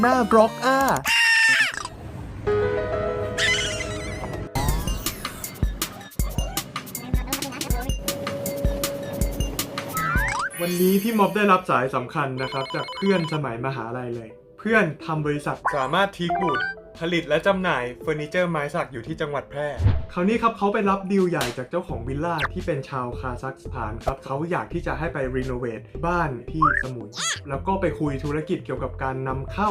หน้าบล็อกอ้าวันนี้พี่ม็อบได้รับสายสำคัญนะครับ จากเพื่อนสมัยมหาลัยเลย เพื่อนทำบริษัทสามารถทีกบูด ผลิตและจำหน่ายเฟอร์นิเจอร์ไม้สักอยู่ที่จังหวัดแพร่ คราวนี้ครับเขาไปรับดีลใหญ่จากเจ้าของวิลล่าที่เป็นชาวคาซัคสถานครับเขาอยากที่จะให้ไปรีโนเวทบ้านที่สมุย แล้วก็ไปคุยธุรกิจเกี่ยวกับการนำเข้า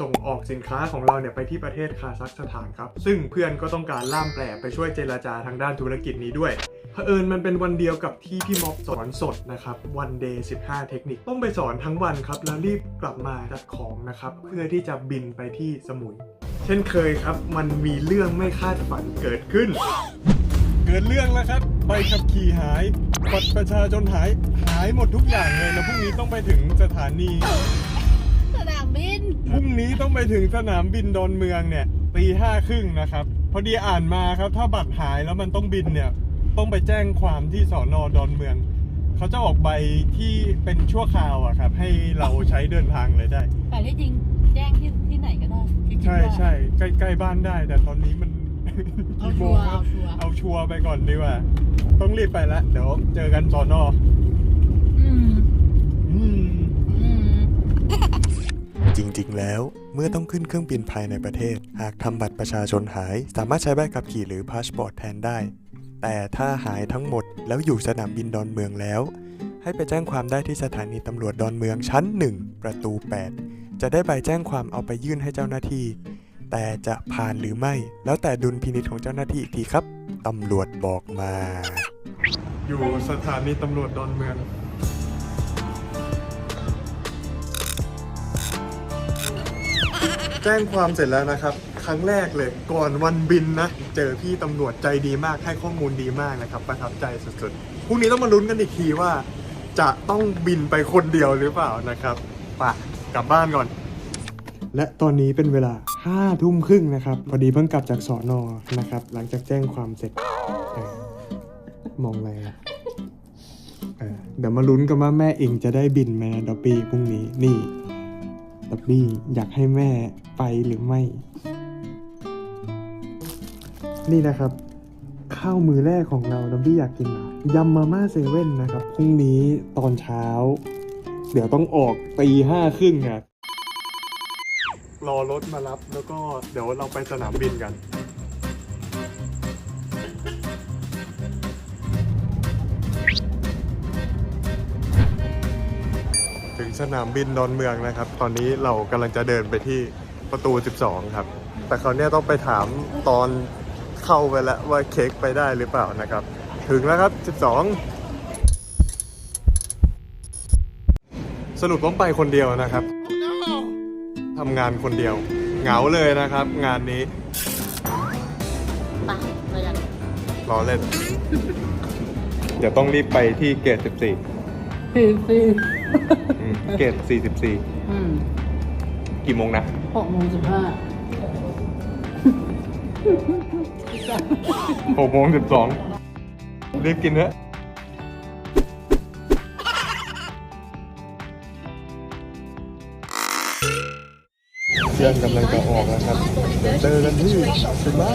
ส่งออกสินค้าของเราเนี่ยไปที่ประเทศคาซัคสถานครับ ซึ่งเพื่อนก็ต้องการล่ามแปลไปช่วยเจรจาทางด้านธุรกิจนี้ด้วย เผอิญมันเป็นวันเดียวกับที่พี่ม็อบสอนสดนะครับวันเดย์15 เทคนิค ต้องไปสอนทั้งวันครับ แล้วรีบกลับมาจัดของนะครับ เพื่อที่จะบินไปที่สมุย เช่นเคยครับ มันมีเรื่องไม่คาดฝันเกิดขึ้น เกิดเรื่องแล้วครับใบขับขี่หายบัตรประชาชนหายหายหมดทุกอย่างเลยแล้วพรุ่งนี้ต้องไปถึงสถานีสนามบินพรุ่งนี้ต้องไปถึงสนามบินดอนเมืองเนี่ยตีห้าครึ่งนะครับ พอดีอ่านมาครับถ้าบัตรหายแล้วมันต้องบินเนี่ย ต้องไปแจ้งความที่สอนอดอนเมือง เขาจะออกใบที่เป็นชั่วคราวอะครับ ให้เราใช้เดินทางเลยได้ แต่ที่จริงแจ้งที่ที่ไหนก็ได้ที่คิดใช่ว่า ใช่ใกล้ใกล้บ้านได้ แต่ตอนนี้มัน เอากี่โมชังวร์แล้วเอาชัวร์ เอาชัวร์ไปก่อนดีกว่า ต้องรีบไปแล้วเดี๋ยวเจอกันสอนออืมอืม อืม จริงๆ แล้วเมื่อต้องขึ้นเครื่องบินภายในประเทศ หากทำบัตรประชาชนหาย สามารถใช้ใบขับขี่หรือพาสปอร์ตแทนได้ แต่ถ้าหายทั้งหมดแล้วอยู่สนามบินดอนเมืองแล้ว ให้ไปแจ้งความได้ที่สถานีตำรวจดอนเมืองชั้น 1 ประตู 8 จะได้ใบแจ้งความเอาไปยื่นให้เจ้าหน้าที่ แต่จะผ่านหรือไม่ แล้วแต่ดุลพินิจของเจ้าหน้าที่อีกทีครับตำรวจบอกมา อยู่สถานีตำรวจดอนเมืองแจ้งความเสร็จแล้วนะครับ ครั้งแรกเลย ก่อนวันบินนะ เจอพี่ตำรวจใจดีมากให้ข้อมูลดีมากนะครับ ประทับใจสุดๆพรุ่งนี้ต้องมาลุ้นกันอีกทีว่า จะต้องบินไปคนเดียวหรือเปล่านะครับปะกลับบ้านก่อน และตอนนี้เป็นเวลาห้าทุ่มครึ่งนะครับ พอดีเพิ่งกลับจากสอนอนะครับ หลังจากแจ้งความเสร็จเออมองอะไรล่ะเออเดี๋ยวมาลุ้นกันว่าแม่เองจะได้บินไหมนะดอบบี้พรุ่งนี้นี่ดอบบี้อยากให้แม่ไปหรือไม่ นี่นะครับ ข้าวมือแรกของเราดอบบี้อยากกินอะยำมาม่าเซเว่นนะครับพรุ่งนี้ตอนเช้า เดี๋ยวต้องออกตีห้าครึ่งอะรอรถมารับแล้วก็เดี๋ยวเราไปสนามบินกัน ถึงสนามบินดอนเมืองนะครับ ตอนนี้เรากำลังจะเดินไปที่ประตู 12 ครับ แต่คราวนี้ต้องไปถามตอน เข้าไปแล้วว่าเค้กไปได้หรือเปล่านะครับ ถึงแล้วครับ 12 สรุปต้องไปคนเดียวนะครับทำงานคนเดียว เหงาเลยนะครับ งานนี้ไปไปกันรอเล่น เดี๋ยวต้องรีบไปที่เกต14ฟรีฟรีอืมเกตอืม44กี่โมงนะหกโมงสิบห้า 6โมง12รีบกินเถอะเพื่อนกำลังจะออกแล้วครับเดี๋ยวเจอกันที่สิบ้า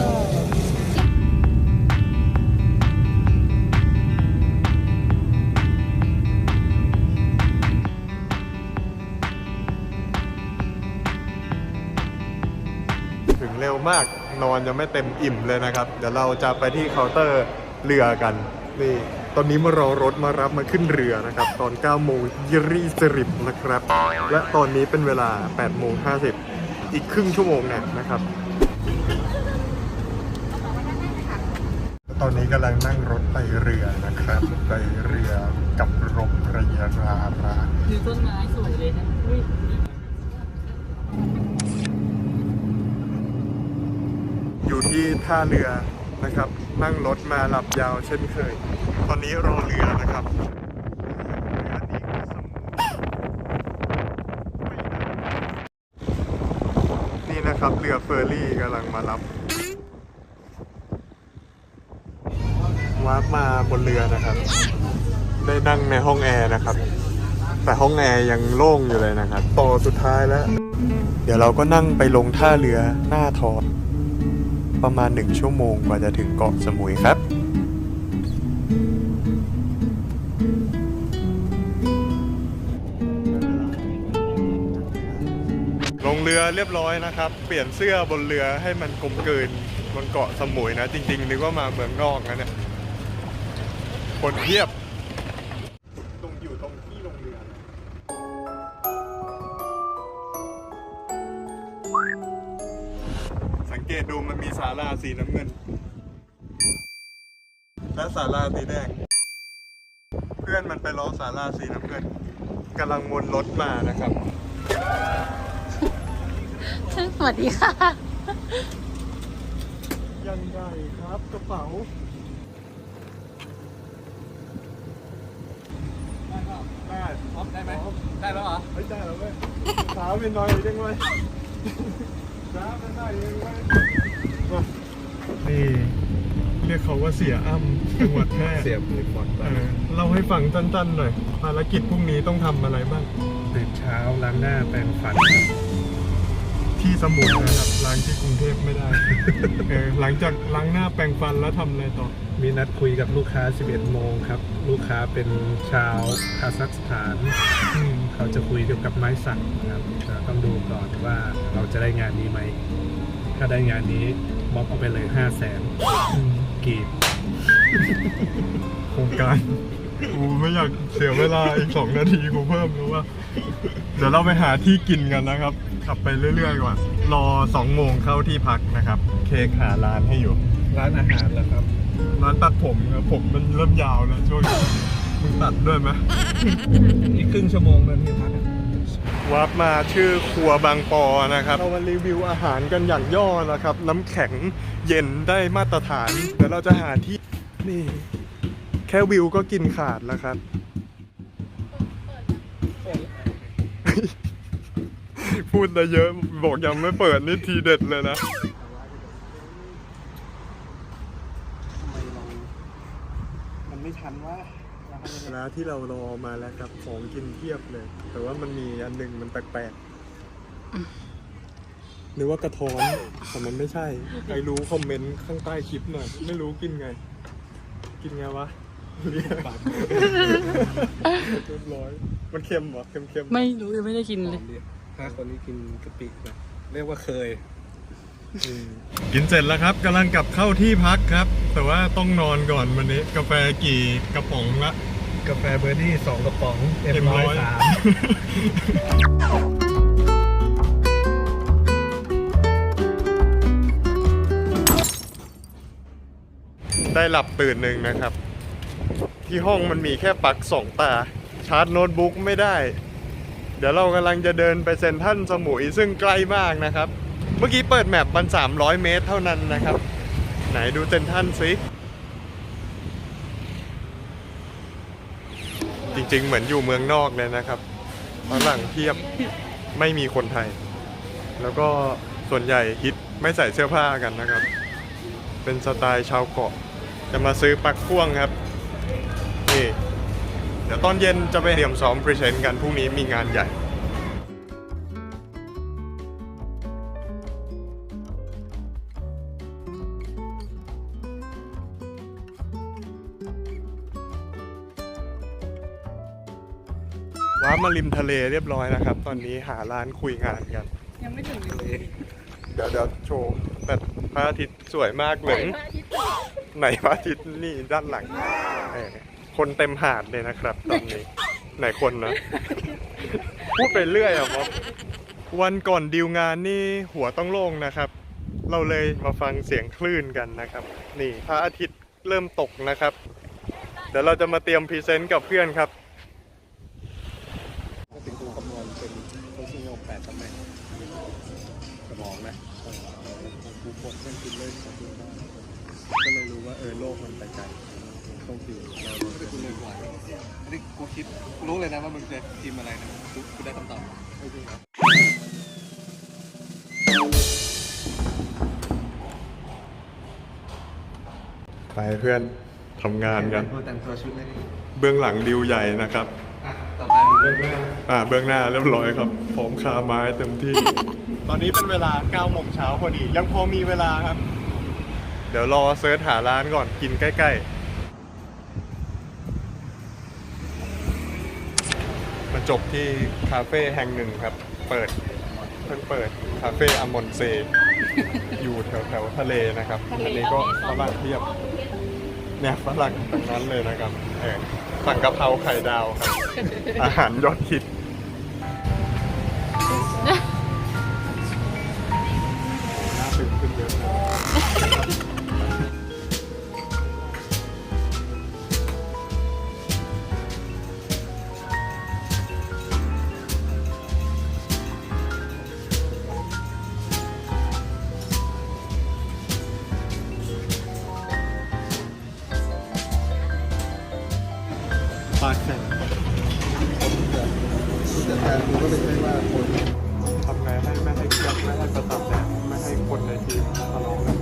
ถึงเร็วมาก นอนยังไม่เต็มอิ่มเลยนะครับ เดี๋ยวเราจะไปที่เคาน์เตอร์เรือกันนี่ตอนนี้มารอรถมารับมาขึ้นเรือนะครับ ตอน9โมงยี่รีสริบนะครับ และตอนนี้เป็นเวลา8โมง50 อีกครึ่งชั่วโมงเนี่ยนะครับ ตอนนี้กำลังนั่งรถไปเรือนะครับ ไปเรือกับรมระยะรารามีต้นไม้สวยเลยนะอุ้ย อยู่ ที่ท่าเรือนะครับ นั่งรถมาหลับยาวเช่นเคย ตอนนี้รอเรือนะครับเรือนี้นี่นะครับเรือเฟอร์รี่กำลังมารับวาร์ปมาบนเรือนะครับ ได้นั่งในห้องแอร์นะครับ แต่ห้องแอร์ยังโล่งอยู่เลยนะครับ ต่อสุดท้ายแล้ว เดี๋ยวเราก็นั่งไปลงท่าเรือหน้าทอ ประมาณหนึ่งชั่วโมงกว่าจะถึงเกาะสมุยครับลงเรือเรียบร้อยนะครับ เปลี่ยนเสื้อบนเรือให้มันกลมกลืนบนเกาะสมุยนะ จริงๆนึกว่ามาเมืองนอกนะเนี่ยคนเพียบ และศาลาสีแดง เพื่อนมันไปล้อศาลาสีน้ำเงินกำลังวนรถมานะครับ สวัสดีค่ะ ยังใหญ่ครับกระเป๋าได้พร้อมได้ไหมได้แล้วเหรอไม่ได้แล้วเว้ยสาวเป็นน้อยจังเว้ยสาวเป็นน้อยจังเว้ยมานี่ เรียกเขาว่าเสียอ้ำจังหวัดแพร่เสียบมือปอดเออเล่าให้ฟังสั้นๆหน่อย ภารกิจพรุ่งนี้ต้องทำอะไรบ้าง ตื่นเช้าล้างหน้าแปรงฟันครับที่สมุยนะครับล้างที่กรุงเทพไม่ได้ เออหลังจากล้างหน้าแปรงฟันแล้วทำอะไรต่อ มีนัดคุยกับลูกค้า 11 โมงครับ ลูกค้าเป็นชาวคาซัคสถาน อืมเขาจะคุยเกี่ยวกับไม้สักนะครับแต่ต้องดูก่อนว่าเราจะได้งานนี้ไหม ถ้าได้งานนี้ม็อบเอาไปเลย 5 0 0แสนอืม กีบโครงการ กูไม่อยากเสียเวลาอีกสองนาทีกูเพิ่มรู้ว่า เดี๋ยวเราไปหาที่กินกันนะครับ ขับไปเรื่อยๆก่อน รอสองโมงเข้าที่พักนะครับ เค้กหาร้านให้อยู่ ร้านอาหารแล้วครับ ร้านตัดผมครับผมมันเริ่มยาวแล้วช่วงนี้มึงตัดด้วยไหม อีกครึ่งชั่วโมงนั้นที่พัก วาร์ปมาชื่อครัวบางปอนะครับ เรามารีวิวอาหารกันอย่างย่อนะครับ น้ำแข็งเย็นได้มาตรฐานเดี๋ยวเราจะหาที่นี่ แค่วิวก็กินขาดแล้วครับ พูดได้เยอะบอกยังไม่เปิดนี่ทีเด็ดเลยนะมันไม่ทันว่า ร้านที่เรารอมาแล้วครับ ของกินเทียบเลย แต่ว่ามันมีอันหนึงมันแปลกๆนึกว่ากระท้อนแต่มันไม่ใช่ใครรู้คอมเมนต์ข้างใต้คลิปหน่อย ไม่รู้กินไง กินไงวะเรียกปากเรียบร้อย มันเค็มเหรอเค็มๆไม่รู้ยังไม่ได้กินเลย ถ้าคนนี้กินกะปินะเรียกว่าเคย กินเสร็จแล้วครับกำลังกลับเข้าที่พักครับ แต่ว่าต้องนอนก่อนวันนี้ กาแฟกี่กระป๋องละ กาแฟเบอร์ดี้สองกระป๋องเอ็มเอ็มร้ร้ออยยสามได้หลับตื่นหนึ่งนะครับ ที่ห้องมันมีแค่ปลั๊กสองตา ชาร์จโน้ตบุ๊กไม่ได้ เดี๋ยวเรากำลังจะเดินไปเซ็นทรัลสมุยซึ่งใกล้มากนะครับ เมื่อกี้เปิดแมปมัน 300 เมตรเท่านั้นนะครับ ไหนดูเซนทรัลซิจริงๆ เหมือนอยู่เมืองนอกเลยนะครับฝรั่งเทียบไม่มีคนไทย แล้วก็ส่วนใหญ่ฮิตไม่ใส่เสื้อผ้ากันนะครับ เป็นสไตล์ชาวเกาะ จะมาซื้อปักพ่วงครับ นี่ เดี๋ยวตอนเย็นจะไปเตรียมซ้อมพรีเซนต์กันพรุ่งนี้มีงานใหญ่ มาริมทะเลเรียบร้อยนะครับ ตอนนี้หาร้านคุยงานกัน ยังไม่ถึงเลยเดี๋ยวเดี๋ยวโชว์แต่พระอาทิตย์สวยมากเลย ไหนพระอาทิตย์นี่ด้านหลังเออคนเต็มหาดเลยนะครับ ตอนนี้ ไหนคนนะ พูดไปเรื่อยอะมอบวันก่อนดีลงานนี่หัวต้องโล่งนะครับ เราเลยมาฟังเสียงคลื่นกันนะครับ นี่พระอาทิตย์เริ่มตกนะครับ เดี๋ยวเราจะมาเตรียมพรีเซนต์กับเพื่อนครับ ก็ถึงกูคำนวณ เป็นโคชิโนแปดตำแหน่งสมองนะกูกดเส้นกินเลยของกูได้ก็เลยรู้ว่าเออโลกมันไปไกลต้องฟิวเราเราจะคุณเลยกว่าอันนี้กูคิดรู้เลยนะว่ามึงจะพิมพ์อะไรนะกูกูได้คำตอบไม่จริงเหรอไปเพื่อนทำงานกันกูแต่งตัวชุดเลยเบื้องหลังดิวใหญ่นะครับ อะต่อไปมึงเบื้องหน้าอ่าเบื้องหน้าเรียบร้อยครับพร้อมคาไม้เต็มที่ ตอนนี้เป็นเวลา9โมงเช้าพอดี ยังพอมีเวลาครับ เดี๋ยวรอเซิร์ชหาร้านก่อนกินใกล้ ๆ มาจบที่คาเฟ่แห่งหนึ่งครับ เปิดเพิ่งเปิดคาเฟ่อมอนเซ อยู่แถวแถวๆทะเลนะครับ อันนี้ก็ฝรั่งเทียบ เนี่ยฝรั่งทั้งนั้นเลยนะครับเออสั่งกะเพราไข่ดาวครับ อาหารยอดฮิต ปากแข็งผู้จัดการกูก็ไม่ใช่ว่าคนทำไงให้ไม่ให้เครียดไม่ให้ประสาทแดงไม่ให้คนในทีมทะเลาะกัน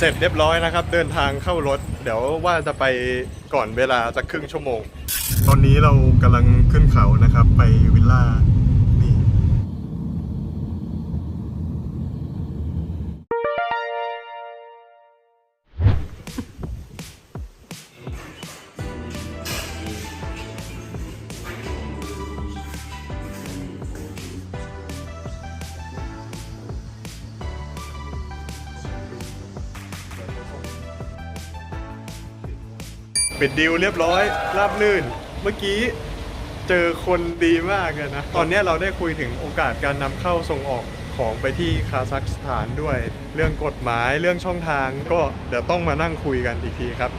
เสร็จเรียบร้อยนะครับ เดินทางเข้ารถ เดี๋ยวว่าจะไปก่อนเวลาจะครึ่งชั่วโมง ตอนนี้เรากำลังขึ้นเขานะครับ ไปวิลล่า ปิดดีลเรียบร้อย ราบลื่น เมื่อกี้เจอคนดีมากเลยนะ ตอนนี้เราได้คุยถึงโอกาสการนำเข้าส่งออกของไปที่คาซัคสถานด้วย เรื่องกฎหมายเรื่องช่องทางก็เดี๋ยวต้องมานั่งคุยกันอีกทีครับ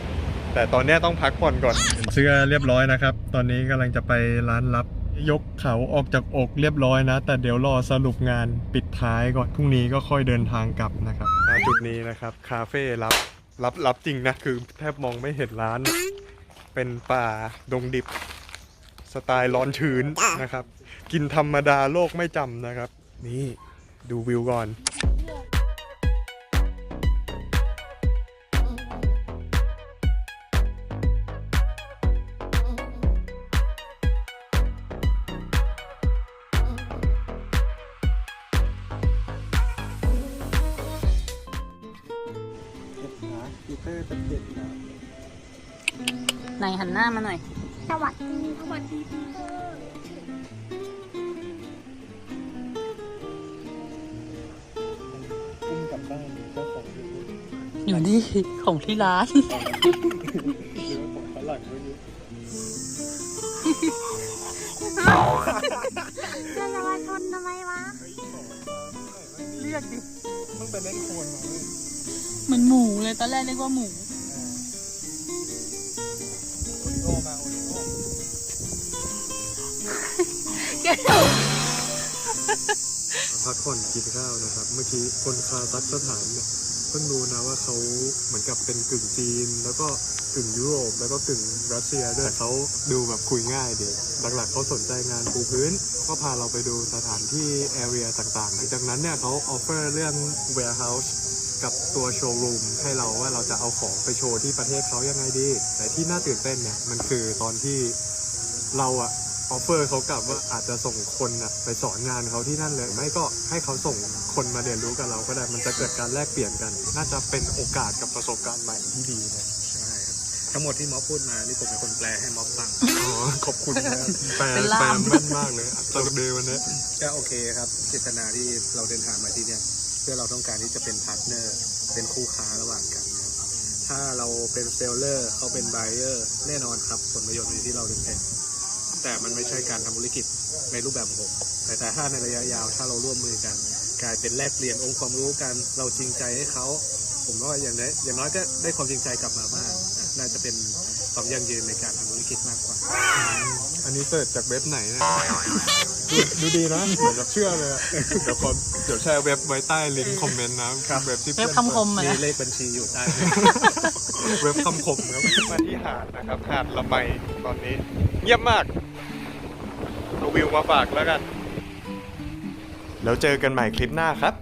แต่ตอนนี้ต้องพักผ่อนก่อนเห็นเสื้อเรียบร้อยนะครับ ตอนนี้กำลังจะไปร้านรับยกเขาออกจากอกเรียบร้อยนะ แต่เดี๋ยวรอสรุปงานปิดท้ายก่อนพรุ่งนี้ก็ค่อยเดินทางกลับนะครับณจุดนี้นะครับคาเฟ่รับ รับรับจริงนะ คือแทบมองไม่เห็นร้าน เป็นป่าดงดิบ สไตล์ร้อนชื้นนะครับ กินธรรมดาโลกไม่จำนะครับ นี่ดูวิวก่อน ปีเตอจะเด็ดนะไหนหันหน้ามาหน่อย สวัสดีสวัสดีพีเตอร์อุ้มกลับบ้านเจ้าของที่นี่อยู่นี่ของที่ร้านหรือว่าของฝรั่งไม่รู้จะมาชนทำไมวะ เรียกดิมึงไปเล่นโคลนมาเว้ย เหมือนหมูเลยตอนแรกเรียกว่าหมู โอริโอมาโอริโอพักผ่อนกินข้าวนะครับ เมื่อกี้คนคาซัคสถานเนี่ยเพิ่งรู้นะว่าเขาเหมือนกับเป็นกึ่งจีน แล้วก็กึ่งยุโรป แล้วก็กึ่งรัสเซียด้วยเขาดูแบบคุยง่ายดีหลักๆเขาสนใจงานปูพื้น ก็พาเราไปดูสถานที่แอเรียต่างๆหลังจากนั้นเนี่ยเขาออฟเฟอร์เรื่อง warehouse กับตัวโชว์รูมให้เราว่าเราจะเอาของไปโชว์ที่ประเทศเขายังไงดี แต่ที่น่าตื่นเต้นเนี่ยมันคือตอนที่เราอะออฟเฟอร์เขากลับว่าอาจจะส่งคนอะไปสอนงานเขาที่นั่นเลย ไม่ก็ให้เขาส่งคนมาเรียนรู้กับเราก็ได้มันจะเกิดการแลกเปลี่ยนกัน น่าจะเป็นโอกาสกับประสบการณ์ใหม่ที่ดีนะใช่ครับทั้งหมดที่ม็อบพูดมานี่ผมเป็นคนแปลให้ม็อบฟังอ๋อขอบคุณนะครับแปลเป็นแปลล่ามแม่นมากเลยสนุกดีวันนี้ก็โอเคครับเจตนาที่เราเดินทางมาที่เนี่ย เพื่อเราต้องการที่จะเป็นพาร์ทเนอร์เป็นคู่ค้าระหว่างกัน ถ้าเราเป็นเซลเลอร์เขาเป็นไบเออร์แน่นอนครับผลประโยชน์อยู่ที่เราเป็นเป็นแต่มันไม่ใช่การทำธุรกิจในรูปแบบของผมแต่แต่ถ้าในระยะยาวถ้าเราร่วมมือกัน กลายเป็นแลกเปลี่ยนองค์ความรู้กัน เราจริงใจให้เขาผมว่าอย่างน้อยอย่างน้อยก็ได้ความจริงใจกลับมาบ้างน่าจะเป็น ความยั่งยืนในการทำธุรกิจมากกว่า อันนี้เสิร์ชจากเว็บไหนเนี่ยดูดูดีนะเหมือนจะเชื่อเลยอะเดี๋ยวขอเดี๋ยวแชร์เว็บไว้ใต้ลิงก์คอมเมนต์นะเว็บที่เว็บคำคมอะมีนะเลขบัญชีอยู่ใต้ เว็บคำคมครับมาที่หาดนะครับหาดละไมตอนนี้ เงียบมากวิวมาฝากแล้วกัน แล้วเจอกันใหม่คลิปหน้าครับ